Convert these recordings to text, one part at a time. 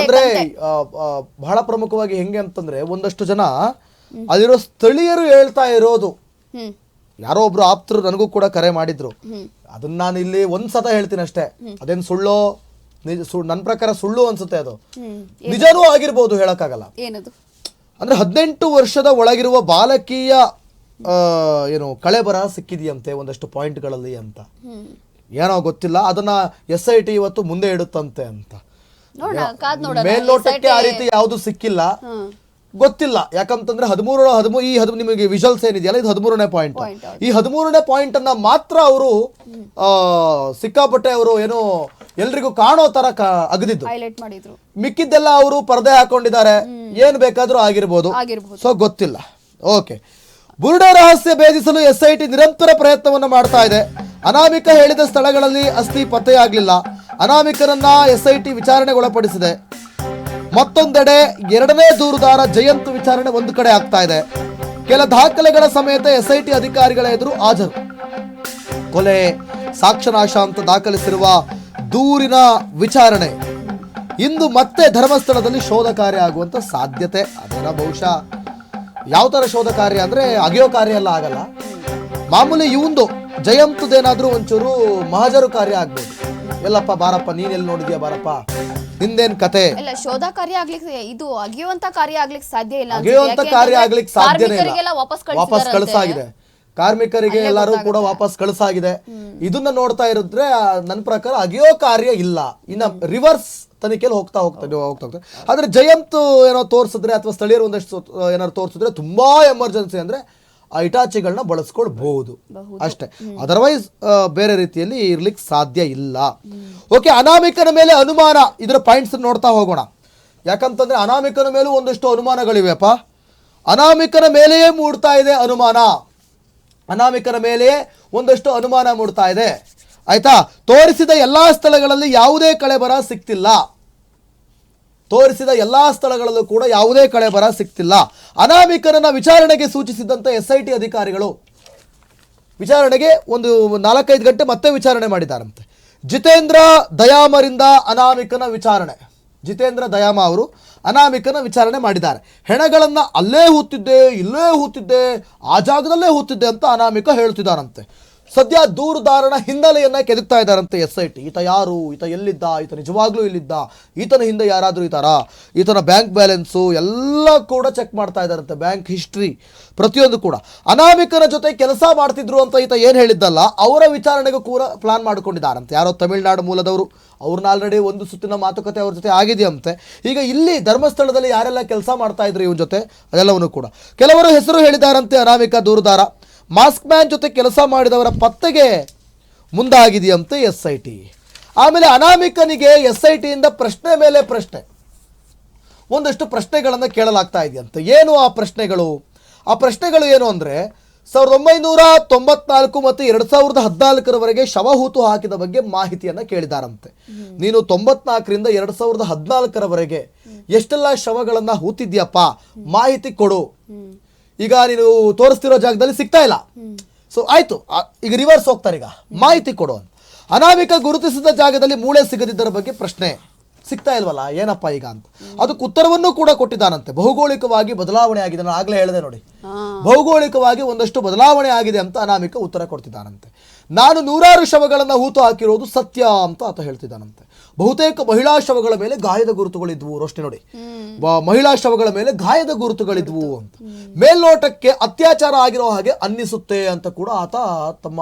ಅಂದ್ರೆ ಬಹಳ ಪ್ರಮುಖವಾಗಿ ಹೆಂಗೆ ಅಂತಂದ್ರೆ ಒಂದಷ್ಟು ಜನ ಅಲ್ಲಿರೋ ಸ್ಥಳೀಯರು ಹೇಳ್ತಾ ಇರೋದು. ಯಾರೋ ಒಬ್ರು ಆಪ್ತರು ನನಗೂ ಕೂಡ ಕರೆ ಮಾಡಿದ್ರು. ಅದನ್ನ ನಾನು ಇಲ್ಲಿ ಒಂದ್ಸತ ಹೇಳ್ತೀನಿ ಅಷ್ಟೇ. ಅದೇನ್ ಸುಳ್ಳೋ ನನ್ನ ಪ್ರಕಾರ ಸುಳ್ಳು ಅನ್ಸುತ್ತೆ ಅದು. ನಿಜನೂ ಆಗಿರ್ಬೋದು ಹೇಳಕ್ಕಾಗಲ್ಲ. ಅಂದ್ರೆ ಹದಿನೆಂಟು ವರ್ಷದ ಒಳಗಿರುವ ಬಾಲಕಿಯ ಆ, ಏನು ಕಳೆ ಬರ ಸಿಕ್ಕಿದೆಯಂತೆ ಒಂದಷ್ಟು ಪಾಯಿಂಟ್ಗಳಲ್ಲಿ ಅಂತ. ಏನೋ ಗೊತ್ತಿಲ್ಲ ಅದನ್ನ ಎಸ್ ಐ ಟಿ ಇವತ್ತು ಮುಂದೆ ಇಡುತ್ತಂತೆ ಅಂತ. ನೋಡ ಕಾದ್ ನೋಡೋಣ ಮೇಲ್ನೋಟಕ್ಕೆ ಆ ರೀತಿ ಯಾವುದು ಸಿಕ್ಕಿಲ್ಲ. ಗೊತ್ತಿಲ್ಲ. ಯಾಕಂತಂದ್ರೆ ಹದಿಮೂರು ಹದಿಮೂರು ಈ ಹದ್ ನಿಮಗೆ ವಿಜುವಲ್ಸ್ ಏನಿದೆಯಲ್ಲ ಇದು ಹದಿಮೂರನೇ ಪಾಯಿಂಟ್ ಈ ಹದಿಮೂರನೇ ಪಾಯಿಂಟ್ ಅನ್ನ ಮಾತ್ರ ಅವರು ಸಿಕ್ಕಾಪಟ್ಟೆ ಅವರು ಏನು ಎಲ್ರಿಗೂ ಕಾಣೋ ತರ ಅಗದಿದ್ದು. ಹೈಲೈಟ್ ಮಾಡಿದ್ರು. ಮಿಕ್ಕಿದ್ದೆಲ್ಲ ಅವರು ಪರದೆ ಹಾಕೊಂಡಿದ್ದಾರೆ. ಏನ್ ಬೇಕಾದ್ರೂ ಆಗಿರ್ಬೋದು. ಆಗಿರ್ಬೋದು. ಸೊ ಗೊತ್ತಿಲ್ಲ. ಓಕೆ ಬುರುಡೆ ರಹಸ್ಯ ಭೇದಿಸಲು ಎಸ್ಐಟಿ ನಿರಂತರ ಪ್ರಯತ್ನವನ್ನು ಮಾಡ್ತಾ ಇದೆ. ಅನಾಮಿಕ ಹೇಳಿದ ಸ್ಥಳಗಳಲ್ಲಿ ಅಸ್ಥಿ ಪತ್ತೆಯಾಗಲಿಲ್ಲ. ಅನಾಮಿಕರನ್ನ ಎಸ್ಐಟಿ ವಿಚಾರಣೆಗೊಳಪಡಿಸಿದೆ ಮತ್ತೊಂದೆಡೆ ಎರಡನೇ ದೂರುದಾರ ಜಯಂತ್ ವಿಚಾರಣೆ ಒಂದು ಕಡೆ ಆಗ್ತಾ ಇದೆ. ಕೆಲ ದಾಖಲೆಗಳ ಸಮೇತ ಎಸ್ಐಟಿ ಅಧಿಕಾರಿಗಳ ಎದುರು ಹಾಜರು. ಕೊಲೆ ಸಾಕ್ಷನಾಶ ಅಂತ ದಾಖಲಿಸಿರುವ ದೂರಿನ ವಿಚಾರಣೆ. ಇಂದು ಮತ್ತೆ ಧರ್ಮಸ್ಥಳದಲ್ಲಿ ಶೋಧ ಕಾರ್ಯ ಆಗುವಂತ ಸಾಧ್ಯತೆ ಅದರ ಬಹುಶಃ. ಯಾವ ತರ ಶೋಧ ಕಾರ್ಯ ಅಂದ್ರೆ ಅಗೆಯೋ ಕಾರ್ಯ ಎಲ್ಲ ಆಗಲ್ಲ. ಮಾಮೂಲಿ ಇವಂದು ಜಯಂತದೇನಾದ್ರೂ ಒಂಚೂರು ಮಹಜರು ಕಾರ್ಯ ಆಗ್ಬೋದು. ಎಲ್ಲಪ್ಪ ಬಾರಪ್ಪ ನೀನ್ ಎಲ್ಲಿ ನೋಡಿದ್ಯಾ ಬಾರಪ್ಪ? ನಿಂದೇನ್ ಕತೆ? ಇಲ್ಲ ಶೋಧ ಕಾರ್ಯ ಆಗ್ಲಿಕ್ಕೆ ಇದು ಅಗಿಯುವಂತ ಕಾರ್ಯ ಆಗ್ಲಿಕ್ಕೆ ಸಾಧ್ಯ ಇಲ್ಲ ಅನ್ಸುತ್ತೆ. ಅಗೆಯುವಂತ ಯಾಕೆ ಕಾರ್ಯ ಆಗ್ಲಿಕ್ಕೆ ಸಾಧ್ಯನೇ ಕಾರ್ಮಿಕರಿಗೆಲ್ಲ ಇಲ್ಲ ವಾಪಸ್ ವಾಪಸ್ ಕಳಿಸಿದಾರಂತೆ. ಕಳ್ಸಾಗಿದೆ. ಕಾರ್ಮಿಕರಿಗೆ ಎಲ್ಲರೂ ಕೂಡ ವಾಪಸ್ ಕಳ್ಸಾಗಿದೆ. ಇದನ್ನ ನೋಡ್ತಾ ಇರಿದ್ರೆ ಆ, ನನ್ನ ಪ್ರಕಾರ ಅಗಿಯೋ ಕಾರ್ಯ ಇಲ್ಲ. ಇನ್ನ ರಿವರ್ಸ್ ತನಿಖೆಯಲ್ಲಿ ಹೋಗ್ತಾ ಹೋಗ್ತಾ ಹೋಗ್ತಾ ಹೋಗ್ತಾ ಆದ್ರೆ ಜಯಂತ್ ಏನೋ ತೋರಿಸಿದ್ರೆ ಅಥವಾ ಸ್ಥಳೀಯರು ಒಂದಷ್ಟು ಸೊ- ಏನಾದ್ರು ತೋರಿಸಿದ್ರೆ ತುಂಬಾ ಎಮರ್ಜೆನ್ಸಿ ಅಂದ್ರೆ ಆ ಇಟಾಚಿಗಳನ್ನ ಬಳಸ್ಕೊಳ್ಬಹುದು. ಅಷ್ಟೇ. ಅದರ್ವೈಸ್ ಬೇರೆ ರೀತಿಯಲ್ಲಿ ಇರ್ಲಿಕ್ಕೆ ಸಾಧ್ಯ ಇಲ್ಲ. ಓಕೆ ಅನಾಮಿಕನ ಮೇಲೆ ಅನುಮಾನ. ಇದರ ಪಾಯಿಂಟ್ಸ್ ನೋಡ್ತಾ ಹೋಗೋಣ. ಯಾಕಂತಂದ್ರೆ ಅನಾಮಿಕನ ಮೇಲೂ ಒಂದಷ್ಟು ಅನುಮಾನಗಳಿವೆಪ್ಪ ಅನಾಮಿಕನ ಮೇಲೆಯೇ ಮೂಡ್ತಾ ಇದೆ ಅನುಮಾನ. ಅನಾಮಿಕನ ಮೇಲೆಯೇ ಒಂದಷ್ಟು ಅನುಮಾನ ಮೂಡ್ತಾ ಇದೆ. ಆಯ್ತಾ? ತೋರಿಸಿದ ಎಲ್ಲಾ ಸ್ಥಳಗಳಲ್ಲಿ ಯಾವುದೇ ಕಳೆ ಬರ ಸಿಕ್ತಿಲ್ಲ. ತೋರಿಸಿದ ಎಲ್ಲಾ ಸ್ಥಳಗಳಲ್ಲೂ ಕೂಡ ಯಾವುದೇ ಕಳೆ ಬರ ಸಿಕ್ತಿಲ್ಲ. ಅನಾಮಿಕರನ್ನ ವಿಚಾರಣೆಗೆ ಸೂಚಿಸಿದಂತ ಎಸ್ ಐ ಟಿ ಅಧಿಕಾರಿಗಳು ವಿಚಾರಣೆಗೆ ಒಂದು ನಾಲ್ಕೈದು ಗಂಟೆ ಮತ್ತೆ ವಿಚಾರಣೆ ಮಾಡಿದ್ದಾರಂತೆ ಜಿತೇಂದ್ರ ದಯಾಮರಿಂದ ಅನಾಮಿಕನ ವಿಚಾರಣೆ. ಜಿತೇಂದ್ರ ದಯಾಮ ಅವರು ಅನಾಮಿಕನ ವಿಚಾರಣೆ ಮಾಡಿದ್ದಾರೆ. ಹೆಣಗಳನ್ನು ಅಲ್ಲೇ ಹೂತಿದ್ದೆ, ಇಲ್ಲೇ ಹೂತಿದ್ದೆ, ಆ ಜಾಗದಲ್ಲೇ ಹೂತಿದ್ದೆ ಅಂತ ಅನಾಮಿಕ ಹೇಳ್ತಿದ್ದಾರಂತೆ ಸದ್ಯ ದೂರುದಾರನ ಹಿನ್ನೆಲೆಯನ್ನ ಕೆದಕ್ತಾ ಇದ್ದಾರಂತೆ ಎಸ್ ಐ ಟಿ ಈತ ಯಾರು? ಈತ ಎಲ್ಲಿದ್ದ? ಈತ ನಿಜವಾಗ್ಲೂ ಇಲ್ಲಿದ್ದ ಈತನ ಹಿಂದೆ ಯಾರಾದರೂ ಇದ್ದಾರಾ? ಈತನ ಬ್ಯಾಂಕ್ ಬ್ಯಾಲೆನ್ಸು ಎಲ್ಲ ಕೂಡ ಚೆಕ್ ಮಾಡ್ತಾ ಇದ್ದಾರಂತೆ ಬ್ಯಾಂಕ್ ಹಿಸ್ಟ್ರಿ ಪ್ರತಿಯೊಂದು ಕೂಡ. ಅನಾಮಿಕರ ಜೊತೆ ಕೆಲಸ ಮಾಡ್ತಿದ್ರು ಅಂತ ಈತ ಏನು ಹೇಳಿದ್ದಲ್ಲ, ಅವರ ವಿಚಾರಣೆಗೂ ಕೂಡ ಪ್ಲಾನ್ ಮಾಡಿಕೊಂಡಿದ್ದಾರಂತೆ. ಯಾರೋ ತಮಿಳುನಾಡು ಮೂಲದವರು. ಅವ್ರನ್ನ ಆಲ್ರೆಡಿ ಒಂದು ಸುತ್ತಿನ ಮಾತುಕತೆ ಅವ್ರ ಜೊತೆ ಆಗಿದೆಯಂತೆ. ಈಗ ಇಲ್ಲಿ ಧರ್ಮಸ್ಥಳದಲ್ಲಿ ಯಾರೆಲ್ಲ ಕೆಲಸ ಮಾಡ್ತಾ ಇದ್ರು ಇವನ ಜೊತೆ? ಅದೆಲ್ಲವನ್ನು ಕೂಡ. ಕೆಲವರು ಹೆಸರು ಹೇಳಿದಾರಂತೆ ಅನಾಮಿಕ ದೂರುದಾರ. ಮಾಸ್ಕ್ ಮ್ಯಾನ್ ಜೊತೆ ಕೆಲಸ ಮಾಡಿದವರ ಪತ್ತೆಗೆ ಮುಂದಾಗಿದೆಯಂತೆ ಎಸ್ ಐ ಟಿ ಆಮೇಲೆ ಅನಾಮಿಕನಿಗೆ ಎಸ್ ಐ ಟಿಯಿಂದ ಪ್ರಶ್ನೆ ಮೇಲೆ ಪ್ರಶ್ನೆ. ಒಂದಷ್ಟು ಪ್ರಶ್ನೆಗಳನ್ನು ಕೇಳಲಾಗ್ತಾ ಇದೆಯಂತೆ. ಏನು ಆ ಪ್ರಶ್ನೆಗಳು? ಆ ಪ್ರಶ್ನೆಗಳು ಏನು ಅಂದರೆ ಸಾವಿರದ ಒಂಬೈನೂರ ತೊಂಬತ್ನಾಲ್ಕು ಮತ್ತು ಎರಡು ಸಾವಿರದ ಹದಿನಾಲ್ಕರವರೆಗೆ ಶವ ಹೂತು ಹಾಕಿದ ಬಗ್ಗೆ ಮಾಹಿತಿಯನ್ನು ಕೇಳಿದಾರಂತೆ. ನೀನು ತೊಂಬತ್ನಾಲ್ಕರಿಂದ ಎರಡು ಸಾವಿರದ ಹದಿನಾಲ್ಕರವರೆಗೆ ಎಷ್ಟೆಲ್ಲ ಶವಗಳನ್ನು ಹೂತಿದ್ಯಪ್ಪ? ಮಾಹಿತಿ ಕೊಡು. ಈಗ ನೀನು ತೋರಿಸ್ತಿರೋ ಜಾಗದಲ್ಲಿ ಸಿಗ್ತಾ ಇಲ್ಲ. ಸೊ ಆಯ್ತು. ಈಗ ರಿವರ್ಸ್ ಹೋಗ್ತಾರೆ ಈಗ. ಮಾಹಿತಿ ಕೊಡು ಅಂತ. ಅನಾಮಿಕ ಗುರುತಿಸಿದ ಜಾಗದಲ್ಲಿ ಮೂಳೆ ಸಿಗದಿದ್ದರ ಬಗ್ಗೆ ಪ್ರಶ್ನೆ. ಸಿಗ್ತಾ ಇಲ್ವಲ್ಲ? ಏನಪ್ಪ ಈಗ ಅಂತ. ಅದಕ್ಕೆ ಉತ್ತರವನ್ನು ಕೂಡ ಕೊಟ್ಟಿದ್ದಾನಂತೆ. ಭೌಗೋಳಿಕವಾಗಿ ಬದಲಾವಣೆ ಆಗಿದೆ. ನಾನು ಆಗ್ಲೇ ಹೇಳಿದೆ ನೋಡಿ. ಭೌಗೋಳಿಕವಾಗಿ ಒಂದಷ್ಟು ಬದಲಾವಣೆ ಆಗಿದೆ ಅಂತ ಅನಾಮಿಕ ಉತ್ತರ ಕೊಡ್ತಿದ್ದಾನಂತೆ. ನಾನು ನೂರಾರು ಶವಗಳನ್ನು ಹೂತು ಹಾಕಿರೋದು ಸತ್ಯ ಅಂತ ಆತ ಹೇಳ್ತಿದ್ದಾನಂತೆ. ಬಹುತೇಕ ಮಹಿಳಾ ಶವಗಳ ಮೇಲೆ ಗಾಯದ ಗುರುತುಗಳಿದ್ವು ರೋಷ್ಟೆ ನೋಡಿ. ಮಹಿಳಾ ಶವಗಳ ಮೇಲೆ ಗಾಯದ ಗುರುತುಗಳಿದ್ವು ಅಂತ. ಮೇಲ್ನೋಟಕ್ಕೆ ಅತ್ಯಾಚಾರ ಆಗಿರೋ ಹಾಗೆ ಅನ್ನಿಸುತ್ತೆ ಅಂತ ಕೂಡ ಆತ ತಮ್ಮ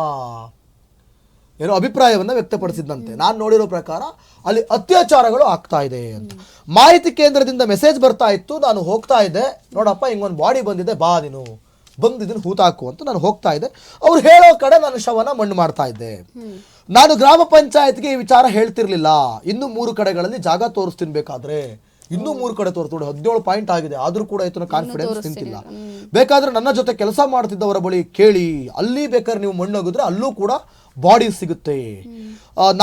ಏನೋ ಅಭಿಪ್ರಾಯವನ್ನ ವ್ಯಕ್ತಪಡಿಸಿದಂತೆ ನಾನು ನೋಡಿರೋ ಪ್ರಕಾರ ಅಲ್ಲಿ ಅತ್ಯಾಚಾರಗಳು ಆಗ್ತಾ ಇದೆ ಅಂತ. ಮಾಹಿತಿ ಕೇಂದ್ರದಿಂದ ಮೆಸೇಜ್ ಬರ್ತಾ ಇತ್ತು ನಾನು ಹೋಗ್ತಾ ಇದ್ದೆ. ನೋಡಪ್ಪ ಹಿಂಗೊಂದು ಬಾಡಿ ಬಂದಿದೆ ಬಾ ನೀನು. ಬಂದಿದ್ದೀನಿ ಹೂತಾಕು ಅಂತ ನಾನು ಹೋಗ್ತಾ ಇದ್ದೆ. ಅವ್ರು ಹೇಳೋ ಕಡೆ ನಾನು ಶವನ ಮಣ್ಣು ಮಾಡ್ತಾ ಇದ್ದೆ. ನಾನು ಗ್ರಾಮ ಪಂಚಾಯತ್ಗೆ ಈ ವಿಚಾರ ಹೇಳ್ತಿರ್ಲಿಲ್ಲ. ಇನ್ನು ಮೂರು ಕಡೆಗಳಲ್ಲಿ ಜಾಗ ತೋರಿಸ್ತೀನಿ ಬೇಕಾದ್ರೆ. ಇನ್ನೂ ಮೂರು ಕಡೆ ತೋರಿಸ್ ನೋಡಿ ಹದಿನೇಳು ಪಾಯಿಂಟ್ ಆಗಿದೆ. ಆದ್ರೂ ಕೂಡ ಇತನ ಕಾನ್ಫಿಡೆನ್ಸ್ ನಿಂತಿಲ್ಲ. ಬೇಕಾದ್ರೆ ನನ್ನ ಜೊತೆ ಕೆಲಸ ಮಾಡ್ತಿದ್ದವರ ಬಳಿ ಕೇಳಿ ಅಲ್ಲಿ ಬೇಕಾದ್ರೆ ನೀವು ಮಣ್ಣೋಗಿದ್ರೆ ಅಲ್ಲೂ ಕೂಡ ಬಾಡಿ ಸಿಗುತ್ತೆ.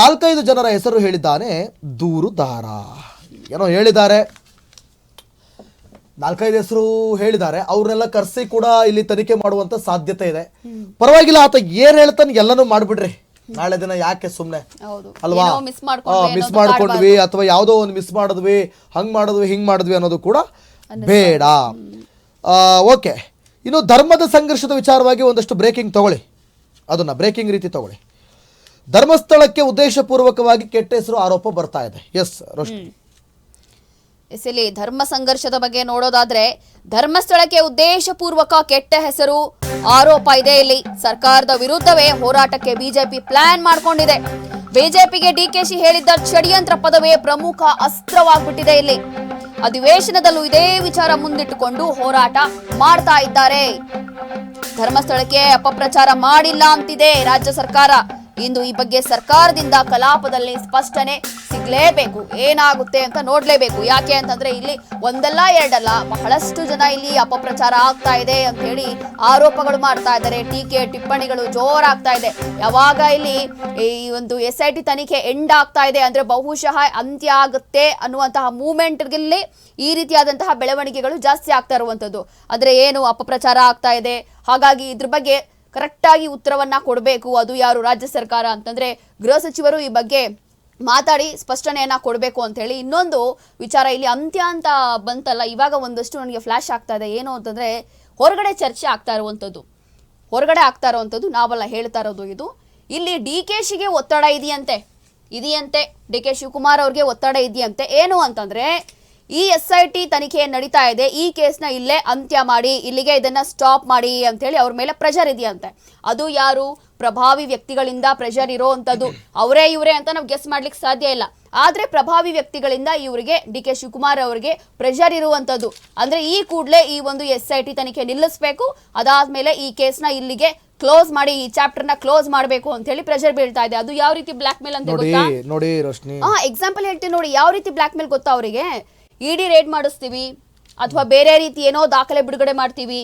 ನಾಲ್ಕೈದು ಜನರ ಹೆಸರು ಹೇಳಿದ್ದಾನೆ ದೂರುದಾರ ಏನೋ ಹೇಳಿದ್ದಾರೆ. ನಾಲ್ಕೈದು ಹೆಸರು ಹೇಳಿದ್ದಾರೆ. ಅವ್ರನ್ನೆಲ್ಲ ಕರೆಸಿ ಕೂಡ ಇಲ್ಲಿ ತನಿಖೆ ಮಾಡುವಂತ ಸಾಧ್ಯತೆ ಇದೆ. ಪರವಾಗಿಲ್ಲ ಆತ ಏನ್ ಹೇಳ್ತಾನೆ ಎಲ್ಲನೂ ಮಾಡ್ಬಿಡ್ರಿ. ನಾಳೆ ದಿನ ಯಾಕೆ ಸುಮ್ನೆ? ಹೌದು. ಅಲ್ವಾ? ಏನೋ ಮಿಸ್ ಮಾಡ್ಕೊಂಡ್ವಿ ಮಿಸ್ ಮಾಡ್ಕೊಂಡ್ವಿ ಅಥವಾ ಯಾವುದೋ ಒಂದು ಮಿಸ್ ಮಾಡಿದ್ವಿ ಹಂಗ್ ಮಾಡಿದ್ವಿ ಹಿಂಗ್ ಮಾಡಿದ್ವಿ ಅನ್ನೋದು ಕೂಡ ಬೇಡ. ಓಕೆ. ಇನ್ನು ಧರ್ಮದ ಸಂಘರ್ಷದ ವಿಚಾರವಾಗಿ ಒಂದಷ್ಟು ಬ್ರೇಕಿಂಗ್ ತಗೊಳ್ಳಿ. ಅದನ್ನ ಬ್ರೇಕಿಂಗ್ ರೀತಿ ತಗೊಳ್ಳಿ. ಧರ್ಮಸ್ಥಳಕ್ಕೆ ಉದ್ದೇಶಪೂರ್ವಕವಾಗಿ ಕೆಟ್ಟ ಹೆಸರು ಆರೋಪ ಬರ್ತಾ ಇದೆ. ಎಸ್ ರೋಶ್ನಿ. ಎಸ್ ಇಲ್ಲಿ ಧರ್ಮ ಸಂಘರ್ಷದ ಬಗ್ಗೆ ನೋಡೋದಾದ್ರೆ ಧರ್ಮಸ್ಥಳಕ್ಕೆ ಉದ್ದೇಶಪೂರ್ವಕ ಕೆಟ್ಟ ಹೆಸರು ಆರೋಪ ಇದೆ ಇಲ್ಲಿ. ಸರ್ಕಾರದ ವಿರುದ್ಧವೇ ಹೋರಾಟಕ್ಕೆ ಬಿಜೆಪಿ ಪ್ಲಾನ್ ಮಾಡ್ಕೊಂಡಿದೆ. ಬಿಜೆಪಿಗೆ ಡಿಕೆಶಿ ಹೇಳಿದ್ದ ಷಡ್ಯಂತ್ರ ಪದವೇ ಪ್ರಮುಖ ಅಸ್ತ್ರವಾಗ್ಬಿಟ್ಟಿದೆ ಇಲ್ಲಿ. ಅಧಿವೇಶನದಲ್ಲೂ ಇದೇ ವಿಚಾರ ಮುಂದಿಟ್ಟುಕೊಂಡು ಹೋರಾಟ ಮಾಡ್ತಾ ಇದ್ದಾರೆ. ಧರ್ಮಸ್ಥಳಕ್ಕೆ ಅಪಪ್ರಚಾರ ಮಾಡಿಲ್ಲ ಅಂತಿದೆ ರಾಜ್ಯ ಸರ್ಕಾರ. ಇಂದು ಈ ಬಗ್ಗೆ ಸರ್ಕಾರದಿಂದ ಕಲಾಪದಲ್ಲಿ ಸ್ಪಷ್ಟನೆ ಸಿಗ್ಲೇಬೇಕು. ಏನಾಗುತ್ತೆ ಅಂತ ನೋಡ್ಲೇಬೇಕು. ಯಾಕೆ ಅಂತಂದ್ರೆ ಇಲ್ಲಿ ಒಂದಲ್ಲ ಎರಡಲ್ಲ ಬಹಳಷ್ಟು ಜನ ಇಲ್ಲಿ ಅಪಪ್ರಚಾರ ಆಗ್ತಾ ಇದೆ ಅಂತ ಹೇಳಿ ಆರೋಪಗಳು ಮಾಡ್ತಾ ಇದ್ದಾರೆ. ಟೀಕೆ ಟಿಪ್ಪಣಿಗಳು ಜೋರಾಗ್ತಾ ಇದೆ. ಯಾವಾಗ ಇಲ್ಲಿ ಈ ಒಂದು ಎಸ್ ಐ ಟಿ ತನಿಖೆ ಎಂಡ್ ಆಗ್ತಾ ಇದೆ ಅಂದ್ರೆ ಬಹುಶಃ ಅಂತ್ಯ ಆಗುತ್ತೆ ಅನ್ನುವಂತಹ ಮೂಮೆಂಟ್ಗಳಲ್ಲಿ ಈ ರೀತಿಯಾದಂತಹ ಬೆಳವಣಿಗೆಗಳು ಜಾಸ್ತಿ ಆಗ್ತಾ ಇರುವಂತದ್ದು ಅಂದ್ರೆ ಏನು ಅಪಪ್ರಚಾರ ಆಗ್ತಾ ಇದೆ? ಹಾಗಾಗಿ ಇದ್ರ ಬಗ್ಗೆ ಕರೆಕ್ಟಾಗಿ ಉತ್ತರವನ್ನ ಕೊಡಬೇಕು. ಅದು ಯಾರು? ರಾಜ್ಯ ಸರ್ಕಾರ ಅಂತಂದ್ರೆ ಗೃಹ ಸಚಿವರು ಈ ಬಗ್ಗೆ ಮಾತಾಡಿ ಸ್ಪಷ್ಟನೆಯನ್ನ ಕೊಡಬೇಕು ಅಂತ ಹೇಳಿ ಇನ್ನೊಂದು ವಿಚಾರ ಇಲ್ಲಿ ಅಂತ್ಯ ಅಂತ ಬಂತಲ್ಲ, ಇವಾಗ ಒಂದಷ್ಟು ನನಗೆ ಫ್ಲಾಶ್ ಆಗ್ತಾ ಇದೆ. ಏನು ಅಂತಂದ್ರೆ ಹೊರಗಡೆ ಚರ್ಚೆ ಆಗ್ತಾ ಇರುವಂಥದ್ದು ಹೊರಗಡೆ ಆಗ್ತಾ ಇರುವಂಥದ್ದು ನಾವೆಲ್ಲ ಹೇಳ್ತಾ ಇರೋದು ಇದು. ಇಲ್ಲಿ ಡಿ ಕೆ ಶಿಗೆ ಒತ್ತಡ ಇದೆಯಂತೆ. ಇದೆಯಂತೆ. ಡಿ ಕೆ ಶಿವಕುಮಾರ್ ಅವ್ರಿಗೆ ಒತ್ತಡ ಇದೆಯಂತೆ. ಏನು ಅಂತಂದ್ರೆ ಈ ಎಸ್ ಐ ಟಿ ತನಿಖೆ ನಡೀತಾ ಇದೆ. ಈ ಕೇಸ್ನ ಇಲ್ಲೇ ಅಂತ್ಯ ಮಾಡಿ ಇಲ್ಲಿಗೆ ಇದನ್ನ ಸ್ಟಾಪ್ ಮಾಡಿ ಅಂತ ಹೇಳಿ ಅವ್ರ ಮೇಲೆ ಪ್ರೆಷರ್ ಇದೆಯಂತೆ ಅದು ಯಾರು? ಪ್ರಭಾವಿ ವ್ಯಕ್ತಿಗಳಿಂದ ಪ್ರೆಷರ್ ಇರೋವಂಥದ್ದು ಅವರೇ ಇವರೇ ಅಂತ ನಾವು ಗೆಸ್ ಮಾಡ್ಲಿಕ್ಕೆ ಸಾಧ್ಯ ಇಲ್ಲ. ಆದ್ರೆ ಪ್ರಭಾವಿ ವ್ಯಕ್ತಿಗಳಿಂದ ಇವರಿಗೆ ಡಿ ಕೆ ಶಿವಕುಮಾರ್ ಅವರಿಗೆ ಪ್ರೆಷರ್ ಇರುವಂಥದ್ದು. ಅಂದ್ರೆ ಈ ಕೂಡಲೇ ಈ ಒಂದು ಎಸ್ ಐ ಟಿ ತನಿಖೆ ನಿಲ್ಲಿಸಬೇಕು. ಅದಾದ್ಮೇಲೆ ಈ ಕೇಸ್ನ ಇಲ್ಲಿಗೆ ಕ್ಲೋಸ್ ಮಾಡಿ ಈ ಚಾಪ್ಟರ್ನ ಕ್ಲೋಸ್ ಮಾಡಬೇಕು ಅಂತ ಹೇಳಿ ಪ್ರೆಷರ್ ಬೀಳ್ತಾ ಇದೆ. ಅದು ಯಾವ ರೀತಿ ಬ್ಲಾಕ್ ಮೇಲ್ ಅಂತ ನೋಡಿ ನೋಡಿ ಎಕ್ಸಾಂಪಲ್ ಹೇಳ್ತೀನಿ ನೋಡಿ. ಯಾವ ರೀತಿ ಬ್ಲಾಕ್ ಮೇಲ್ ಗೊತ್ತಾ ಅವರಿಗೆ? ಇಡಿ ರೇಡ್ ಮಾಡಿಸ್ತೀವಿ ಅಥವಾ ಬೇರೆ ರೀತಿ ಏನೋ ದಾಖಲೆ ಬಿಡುಗಡೆ ಮಾಡ್ತೀವಿ.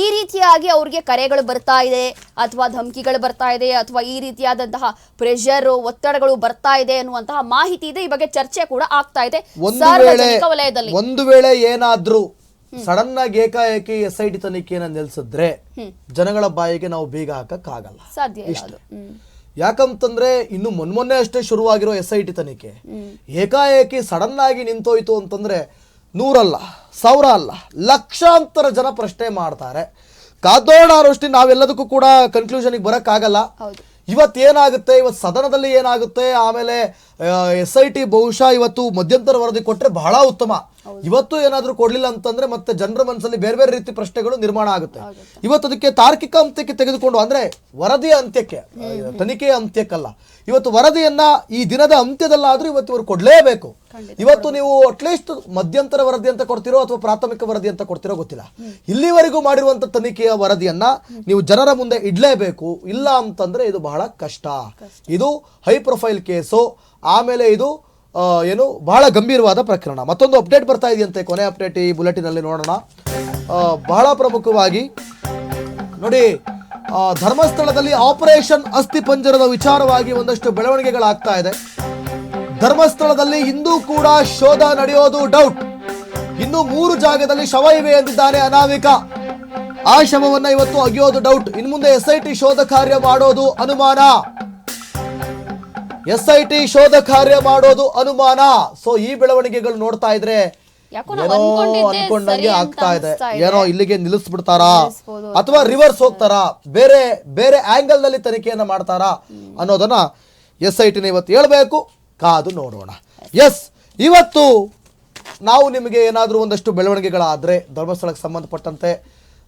ಈ ರೀತಿಯಾಗಿ ಅವ್ರಿಗೆ ಕರೆಗಳು ಬರ್ತಾ ಇದೆ ಅಥವಾ ಧಮಕಿಗಳು ಬರ್ತಾ ಇದೆ ಅಥವಾ ಈ ರೀತಿಯಾದಂತಹ ಪ್ರೆಷರ್ ಒತ್ತಡಗಳು ಬರ್ತಾ ಇದೆ ಅನ್ನುವಂತಹ ಮಾಹಿತಿ ಇದೆ. ಈ ಬಗ್ಗೆ ಚರ್ಚೆ ಕೂಡ ಆಗ್ತಾ ಇದೆ. ಒಂದು ವೇಳೆ ಸಾರ್ವಜನಿಕ ವಲಯದಲ್ಲಿ. ಒಂದು ವೇಳೆ ಏನಾದ್ರೂ ಸಡನ್ ಆಗಿ ಏಕಾಏಕಿ ಎಸ್ ಐ ಟಿ ತನಿಖೆಯನ್ನು ನಿಲ್ಸಿದ್ರೆ ಜನಗಳ ಬಾಯಿಗೆ ನಾವು ಬೀಗ ಹಾಕಕ್ಕಾಗಲ್ಲ. ಸಾಧ್ಯ. ಯಾಕಂತಂದ್ರೆ ಇನ್ನು ಮೊನ್ಮೊನ್ನೆ ಅಷ್ಟೇ ಶುರುವಾಗಿರೋ ಎಸ್ ಐ ಟಿ ತನಿಖೆ. ಏಕಾಏಕಿ ಸಡನ್ ಆಗಿ ನಿಂತೋಯ್ತು ಅಂತಂದ್ರೆ ನೂರಲ್ಲ ಸಾವಿರ ಅಲ್ಲ ಲಕ್ಷಾಂತರ ಜನ ಪ್ರಶ್ನೆ ಮಾಡ್ತಾರೆ. ಕಾದೋಣ ರೋಷ್ಟಿ ನಾವೆಲ್ಲದಕ್ಕೂ ಕೂಡ ಕನ್ಕ್ಲೂಷನ್ಗೆ ಬರೋಕ್ಕಾಗಲ್ಲ. ಹೌದು. ಇವತ್ತು ಏನಾಗುತ್ತೆ ಇವತ್ತು ಸದನದಲ್ಲಿ ಏನಾಗುತ್ತೆ? ಆಮೇಲೆ ಎಸ್ ಐ ಟಿ ಬಹುಶಃ ಇವತ್ತು ಮಧ್ಯಂತರ ವರದಿ ಕೊಟ್ಟರೆ ಬಹಳ ಉತ್ತಮ. ಇವತ್ತು ಏನಾದರೂ ಕೊಡ್ಲಿಲ್ಲ ಅಂತಂದ್ರೆ ಮತ್ತೆ ಜನರ ಮನಸ್ಸಲ್ಲಿ ಬೇರೆ ಬೇರೆ ರೀತಿ ಪ್ರಶ್ನೆಗಳು ನಿರ್ಮಾಣ ಆಗುತ್ತೆ. ಇವತ್ತು ಅದಕ್ಕೆ ತಾರ್ಕಿಕ ಅಂತ್ಯಕ್ಕೆ ತೆಗೆದುಕೊಂಡು ಅಂದ್ರೆ ವರದಿಯ ಅಂತ್ಯಕ್ಕೆ ತನಿಖೆಯ ಅಂತ್ಯಕ್ಕಲ್ಲ. ಇವತ್ತು ವರದಿಯನ್ನ ಈ ದಿನದ ಅಂತ್ಯದಲ್ಲಾದ್ರೂ ಇವತ್ತು ಇವರು ಕೊಡ್ಲೇಬೇಕು. ಇವತ್ತು ನೀವು ಅಟ್ಲೀಸ್ಟ್ ಮಧ್ಯಂತರ ವರದಿ ಅಂತ ಕೊಡ್ತಿರೋ ಅಥವಾ ಪ್ರಾಥಮಿಕ ವರದಿ ಅಂತ ಕೊಡ್ತಿರೋ ಗೊತ್ತಿಲ್ಲ. ಇಲ್ಲಿವರೆಗೂ ಮಾಡಿರುವಂತ ತನಿಖೆಯ ವರದಿಯನ್ನ ನೀವು ಜನರ ಮುಂದೆ ಇಡ್ಲೇಬೇಕು. ಇಲ್ಲ ಅಂತಂದ್ರೆ ಇದು ಬಹಳ ಕಷ್ಟ. ಇದು ಹೈ ಪ್ರೊಫೈಲ್ ಕೇಸು. ಆಮೇಲೆ ಇದು ಏನು, ಬಹಳ ಗಂಭೀರವಾದ ಪ್ರಕರಣ. ಮತ್ತೊಂದು ಅಪ್ಡೇಟ್ ಬರ್ತಾ ಇದೆಯಂತೆ, ಕೊನೆ ಅಪ್ಡೇಟ್ ಈ ಬುಲೆಟಿನಲ್ಲಿ ನೋಡೋಣ. ಬಹಳ ಪ್ರಮುಖವಾಗಿ, ನೋಡಿ ಧರ್ಮಸ್ಥಳದಲ್ಲಿ ಆಪರೇಷನ್ ಅಸ್ಥಿ ಪಂಜರದ ವಿಚಾರವಾಗಿ ಒಂದಷ್ಟು ಬೆಳವಣಿಗೆಗಳಾಗ್ತಾ ಇದೆ. ಧರ್ಮಸ್ಥಳದಲ್ಲಿ ಇಂದೂ ಕೂಡ ಶೋಧ ನಡೆಯೋದು ಡೌಟ್ ಇನ್ನು ಮೂರು ಜಾಗದಲ್ಲಿ ಶವ ಇವೆ ಎಂದಿದ್ದಾರೆ ಅನಾವಿಕ ಆ ಶವವನ್ನ ಇವತ್ತು ಅಗಿಯೋದು ಡೌಟ್ ಇನ್ನು ಮುಂದೆ ಎಸ್ಐಟಿ ಶೋಧ ಕಾರ್ಯ ಮಾಡೋದು ಅನುಮಾನ. ಎಸ್ ಐ ಟಿ ಶೋಧ ಕಾರ್ಯ ಮಾಡೋದು ಅನುಮಾನ. ಸೊ ಈ ಬೆಳವಣಿಗೆಗಳು ನೋಡ್ತಾ ಇದ್ರೆ ಏನೋ ಅನ್ಕೊಂಡಂಗೆ ಆಗ್ತಾ ಇದೆ. ಏನೋ ಇಲ್ಲಿಗೆ ನಿಲ್ಲಿಸ್ಬಿಡ್ತಾರಾ? ಅಥವಾ ರಿವರ್ಸ್ ಹೋಗ್ತಾರಾ? ಬೇರೆ ಬೇರೆ ಆಂಗಲ್ನಲ್ಲಿ ತನಿಖೆಯನ್ನ ಮಾಡ್ತಾರಾ? ಅನ್ನೋದನ್ನ ಎಸ್ ಐ ಟಿನ ಇವತ್ತು ಹೇಳ್ಬೇಕು. ಕಾದು ನೋಡೋಣ. ಎಸ್ ಇವತ್ತು ನಾವು ನಿಮಗೆ ಏನಾದರೂ ಒಂದಷ್ಟು ಬೆಳವಣಿಗೆಗಳಾದ್ರೆ ಧರ್ಮಸ್ಥಳಕ್ಕೆ ಸಂಬಂಧಪಟ್ಟಂತೆ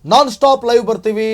ನಾನ್ ಸ್ಟಾಪ್ ಲೈವ್ ಬರ್ತೀವಿ.